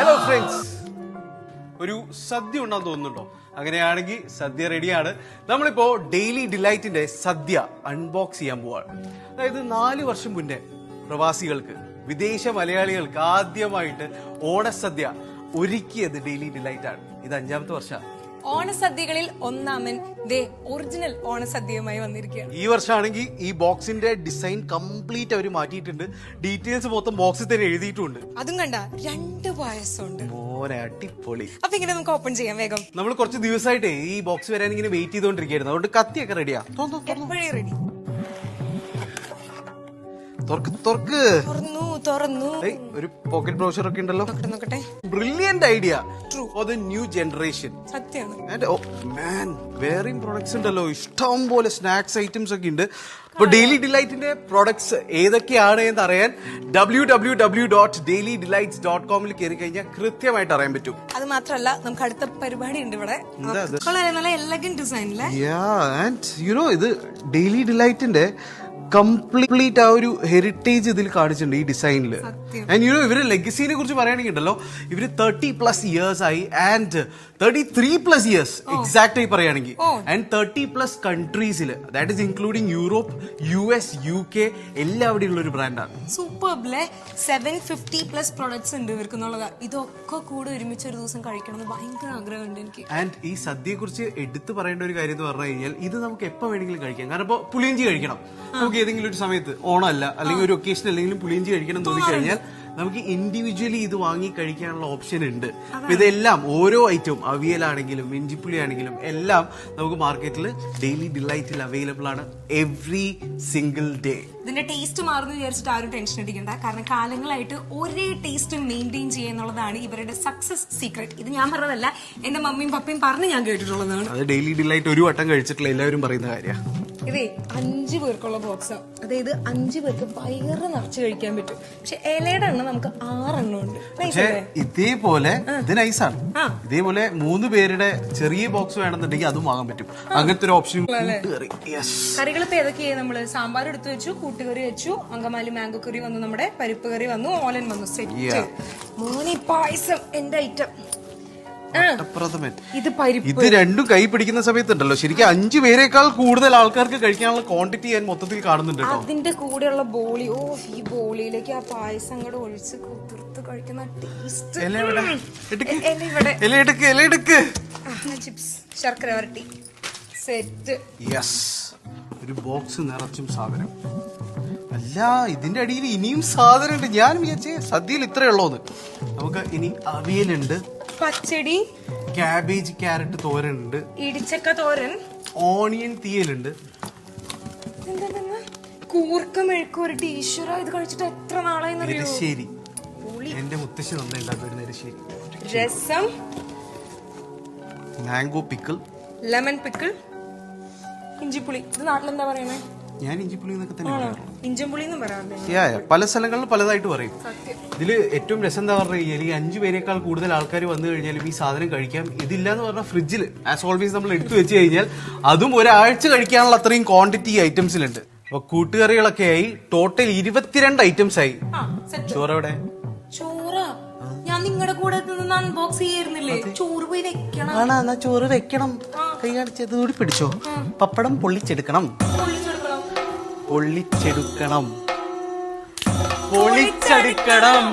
Hello friends ഒരു സദ്യ ഉണ്ടെന്ന് തോന്നുന്നുണ്ടോ? അങ്ങനെയാണെങ്കിൽ സദ്യ റെഡിയാണ് നമ്മളിപ്പോ ഡെയിലി ഡിലൈറ്റിന്റെ സദ്യ അൺബോക്സ് ചെയ്യാൻ പോവാണ്. അതായത് നാല് വർഷം മുന്നേ പ്രവാസികൾക്ക് വിദേശ മലയാളികൾക്ക് ആദ്യമായിട്ട് ഓണസദ്യ ഒരുക്കിയത് ഡെയിലി ഡിലൈറ്റ് ആണ്. ഇത് അഞ്ചാമത്തെ വർഷമാണ്. ഓണസദ്യകളിൽ ഒന്നാമൻ ദേ ഒറിജിനൽ ഓണസദ്യയുമായി വന്നിരിക്കുകയാണ്. ഈ വർഷമാണെങ്കിൽ ഈ ബോക്സിന്റെ ഡിസൈൻ കംപ്ലീറ്റ് അവർ മാറ്റിയിട്ടുണ്ട്. ഡീറ്റെയിൽസ് മൊത്തം ബോക്സിൽ തന്നെ എഴുതിയിട്ടുണ്ട്. അതും കണ്ട രണ്ട് പായസമുണ്ട്. മോനെ അടിപൊളി. അപ്പൊ ഇങ്ങനെ നമുക്ക് ഓപ്പൺ ചെയ്യാം വേഗം. നമ്മൾ കുറച്ച് ദിവസമായിട്ടേ ഈ ബോക്സ് വരാൻ ഇങ്ങനെ വെയിറ്റ് ചെയ്തോണ്ടിരിക്കുകയായിരുന്നു. അതുകൊണ്ട് കത്തിയൊക്കെ റെഡിയാ എപ്പോഴേ റെഡി തുറക്ക് തുറക്ക്. തുറന്നു തുറന്നു. ഏയ്, ഒരു പോക്കറ്റ് ബ്രോഷർ ഒക്കെ ഉണ്ടല്ലോ. നോക്കട്ടെ നോക്കട്ടെ. Brilliant idea for the new generation സത്യമാണ് മാൻ വേറെയും പ്രൊഡക്ട്സ് ഉണ്ടല്ലോ. ഇഷ്ടം പോലെ സ്നാക്സ് ഐറ്റംസ് ഒക്കെ ഉണ്ട്. അപ്പൊ ഡെയിലി ഡിലൈറ്റിന്റെ പ്രൊഡക്ട്സ് ഏതൊക്കെയാണ് എന്ന് അറിയാൻ W W W dot daily delights dot കോമിൽ കയറി കഴിഞ്ഞാൽ കൃത്യമായിട്ട് അറിയാൻ പറ്റും. അത് മാത്രല്ല നമുക്ക് അടുത്ത പരിപാടി ഉണ്ട് ഇവിടെ. അത്? കൊള്ളാം, നല്ല എലഗൻ ഡിസൈനിലെ യാ ആൻഡ് യു നോ ഇത് ഡെയിലി ഡിലൈറ്റിന്റെ കംപ്ലീറ്റ് ആ ഒരു ഹെറിറ്റേജ് ഇതിൽ കാണിച്ചിട്ടുണ്ട് ഈ ഡിസൈനിൽ ആൻഡ് യു നോ ഇവർ ലെഗസിനെ കുറിച്ച് പറയുകയാണെങ്കിൽ ഉണ്ടല്ലോ ഇവർ തേർട്ടി പ്ലസ് ഇയേഴ്സ് ആയി and thirty three plus years exact ആയി പറയുകയാണെങ്കിൽ and thirty plus കൺട്രീസിൽ that is including Europe U S U K എല്ലാവിടെയുള്ള ഒരു ബ്രാൻഡാണ് സൂപ്പർബിലെ സെവൻ ഫിഫ്റ്റി പ്ലസ് പ്രൊഡക്ട്സ് ഉണ്ട് ഇവർക്ക് എന്നുള്ളത് ഇതൊക്കെ കൂടെ ഒരുമിച്ച് ഒരു ദിവസം കഴിക്കണം എന്ന് ഭയങ്കര ആഗ്രഹമുണ്ട് എനിക്ക്. ആൻഡ് ഈ സദ്യയെ കുറിച്ച് എടുത്തു പറയേണ്ട ഒരു കാര്യം എന്ന് പറഞ്ഞു കഴിഞ്ഞാൽ ഇത് നമുക്ക് എപ്പോ വേണമെങ്കിലും കഴിക്കാം? കാരണം ഇപ്പോൾ പുളിയഞ്ചി കഴിക്കണം. നമുക്ക് ഏതെങ്കിലും ഒരു സമയത്ത് ഓണമല്ല അല്ലെങ്കിൽ ഒരു ഒക്കേഷൻ അല്ലെങ്കിൽ പുളിയഞ്ചി കഴിക്കണം തോന്നി കഴിഞ്ഞാൽ നമുക്ക് ഇൻഡിവിജ്വലി ഇത് വാങ്ങി കഴിക്കാനുള്ള ഓപ്ഷൻ ഉണ്ട്. ഇതെല്ലാം ഓരോ ഐറ്റവും അവിയലാണെങ്കിലും ഇഞ്ചിപ്പുളി ആണെങ്കിലും എല്ലാം നമുക്ക് മാർക്കറ്റിൽ ഡെയിലി ഡിലൈറ്റിൽ അവൈലബിൾ ആണ് എവറി സിംഗിൾ ഡേ ഇതിന്റെ ടേസ്റ്റ് മാറുന്നു വിചാരിച്ചിട്ട് ആരും ടെൻഷൻ അടിക്കണ്ട. കാരണം കാലങ്ങളായിട്ട് ഒരേ ടേസ്റ്റ് മെയിന്റെയിൻ ചെയ്യുന്നുള്ളതാണ് ഇവരുടെ സക്സസ് സീക്രട്ട് ഇത് ഞാൻ പറഞ്ഞതല്ല എന്റെ മമ്മിയും പപ്പയും പറഞ്ഞ് ഞാൻ കേട്ടിട്ടുള്ളതാണ്. അത് ഡെയിലി ഡിലൈറ്റ് ഒരു വട്ടം കഴിച്ചിട്ടുള്ള എല്ലാവരും പറയുന്ന കാര്യമാണ്. ഇതേ അഞ്ചു പേർക്കുള്ള ബോക്സ് അതായത് അഞ്ചു പേർക്ക് വയറ് നിറച്ച് കഴിക്കാൻ പറ്റും. പക്ഷെ ഇലയുടെ എണ്ണം നമുക്ക് ആറെണ്ണം ഉണ്ട്. പക്ഷേ? ഇതേപോലെ ഇത് നൈസാണ്. ഇതേപോലെ മൂന്ന് പേരുടെ ചെറിയ ബോക്സ് വേണമെന്നുണ്ടെങ്കിൽ അതും വാങ്ങാൻ പറ്റും. അങ്ങനത്തെ ഒരു ഓപ്ഷൻ കറികൾ ഇപ്പൊ ഏതൊക്കെയാ നമ്മൾ? സാമ്പാർ എടുത്തു വെച്ചു കൂട്ടുകറി വെച്ചു അങ്കമാലി മാംഗോ കറി വന്നു നമ്മുടെ പരിപ്പ് കറി വന്നു ഓലൻ വന്നു. സെറ്റ്. മോനി പായസം എന്റെ ഐറ്റം ആ. ഇത് രണ്ടും കൈ പിടിക്കുന്ന സമയത്തുണ്ടല്ലോ. ശരിക്കും അഞ്ചു പേരെക്കാൾ കൂടുതൽ ആൾക്കാർക്ക് കഴിക്കാനുള്ള ക്വാണ്ടിറ്റി ഞാൻ മൊത്തത്തിൽ കാണുന്നുണ്ട് അതിന്റെ കൂടെയുള്ള ബോളി. ഓ ഈ ബോളിയിലേക്ക് ആ പായസം കൂടെ ഒഴിച്ച് കുതിർത്ത് കഴിക്കുന്ന ടേസ്റ്റ് ചിപ്സ് ശർക്കര വരട്ടി. സെറ്റ്. യെസ് ഒരു ബോക്സ് നിറച്ചും സാധനം. അല്ല ഇതിന്റെ അടിയിൽ ഇനിയും സാധനം ഉണ്ട് ഞാൻ വിചാരിച്ചേ സദ്യയിൽ ഇത്രേ ഉള്ളൂന്ന്. നമുക്ക് ഇനി അവിയലുണ്ട്. പച്ചടി കാബേജ് ക്യാരറ്റ് തോരൻ ഉണ്ട് ഇടിച്ചക്ക തോരൻ. ഓണിയൻ തീയലുണ്ട്? കൂർക്ക മെഴുക്ക് ഒരു ടീഷറ ഇത് കഴിച്ചിട്ട് എത്ര നാളായി എരിശ്ശേരി. എന്റെ മുത്തശ്ശി നന്നായി ഉണ്ടാക്കുന്ന എരിശ്ശേരി. Rasam. Mango pickle lemon pickle ഇഞ്ചിപ്പുളി. ഇത് നാട്ടിലെന്താ പറയണേ ഞാൻ ഇഞ്ചിപ്പുളി എന്നൊക്കെ തന്നെ പറയാറുള്ളൂ. ഇഞ്ചിപ്പുളി എന്നും. പല സ്ഥലങ്ങളിലും പലതായിട്ട് പറയും. ഇതിൽ ഏറ്റവും രസം എന്താ പറഞ്ഞു കഴിഞ്ഞാൽ ഈ അഞ്ചു പേരെക്കാൾ കൂടുതൽ ആൾക്കാർ വന്നു കഴിഞ്ഞാലും ഈ സാധനം കഴിക്കാം. ഇതില്ല എന്ന് പറഞ്ഞാൽ ഫ്രിഡ്ജിൽ ആസ് ഓൾവേസ് നമ്മൾ എടുത്തു വെച്ച് കഴിഞ്ഞാൽ അതും ഒരാഴ്ച കഴിക്കാനുള്ള അത്രയും ക്വാണ്ടിറ്റി ഐറ്റംസിലുണ്ട് അപ്പൊ കൂട്ടുകറികളൊക്കെ ആയി ടോട്ടൽ ഇരുപത്തിരണ്ട് ഐറ്റംസ് ആയി. ആ ചോറവിടെ? ചോറ? ഞാൻ നിങ്ങളുടെ കൂടെ നിന്ന് അൺബോക്സ് ചെയ്യായിരുന്നില്ലേ? ചോറ് പോയി വെക്കണം. ആണോ എന്നാ ചോറ് വെക്കണം. കൈ കാണിച്ചത് കൂടി പിടിച്ചോ. പപ്പടം പൊള്ളിച്ചെടുക്കണം. പൊള്ളിച്ചെടുക്കണം പൊള്ളിച്ചെടുക്കണം. പൊളിച്ചെടുക്കണം